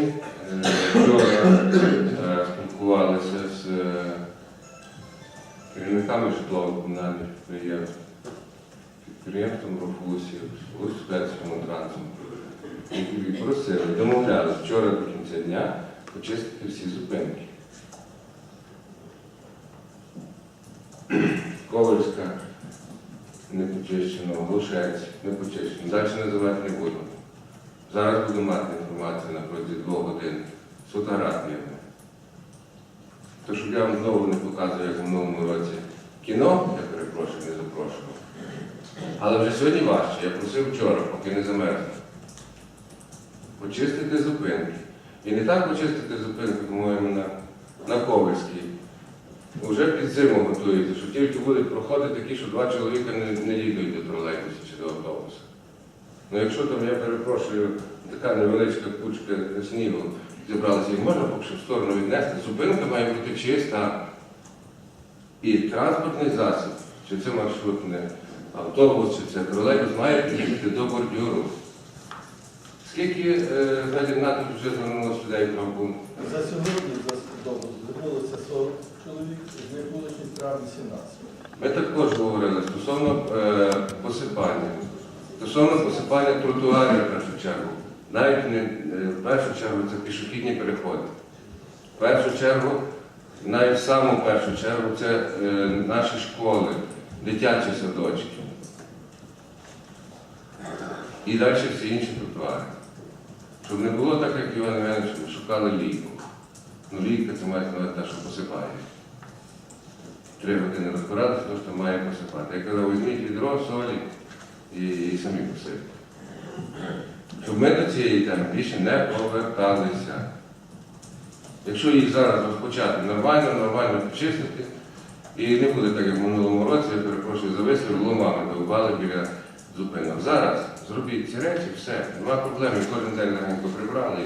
день. Вчора е, спілкувалися з е, керівниками житлово-комунальних підприємств, підприємством Рофусів, спецкомунтрансом. І просили, домовлялися вчора до кінця дня почистити всі зупинки. Ковальська не почищено, Глушець не почищено. Далі називати не буду. Зараз буду мати інформацію на протязі двох годин з фотографіями. То, щоб я вам знову не показував, як в минулому році кіно, я перепрошую, не запрошував. Але вже сьогодні важче. Я просив вчора, поки не замерзне. Почистити зупинки. І не так почистити зупинки, по-моєму, на, на Ковальській. Вже під зиму готуються, що тільки будуть проходити такі, що два чоловіка не, не їдуть до тролейбуса чи до автобуса. Ну якщо там, я перепрошую, така невеличка кучка снігу зібралася, їх можна поки що в сторону віднести, зупинка має бути чиста. І транспортний засіб, чи це маршрутний автобус, чи це тролейбус, має під'їхати до бордюру. Скільки е, Геннадій вже звернулося людей правбун? За сьогодні за добу звернулося 40 чоловік, з них вуличних справ 18. Ми також говорили стосовно е, посипання. Стосовно посипання тротуарів в першу чергу. Навіть не е, в першу чергу це пішохідні переходи. В першу чергу, навіть в саму першу чергу, це е, наші школи, дитячі садочки. І далі всі інші тротуари. Щоб не було так, як Іван Іванович, шукали ліку. Ну, ліка це має на те, що посипає три години розбиратися, то що має посипати. Я казав, візьміть відро, солі і, і самі посипте. Щоб ми до цієї теми більше не поверталися. Якщо їх зараз розпочати нормально, нормально почистити, і не буде так, як в минулому році, я перепрошую за вислів, ломами довбали біля зупинок. Зараз зробіть ці речі, все, нема проблем, кожен день легенько прибрали.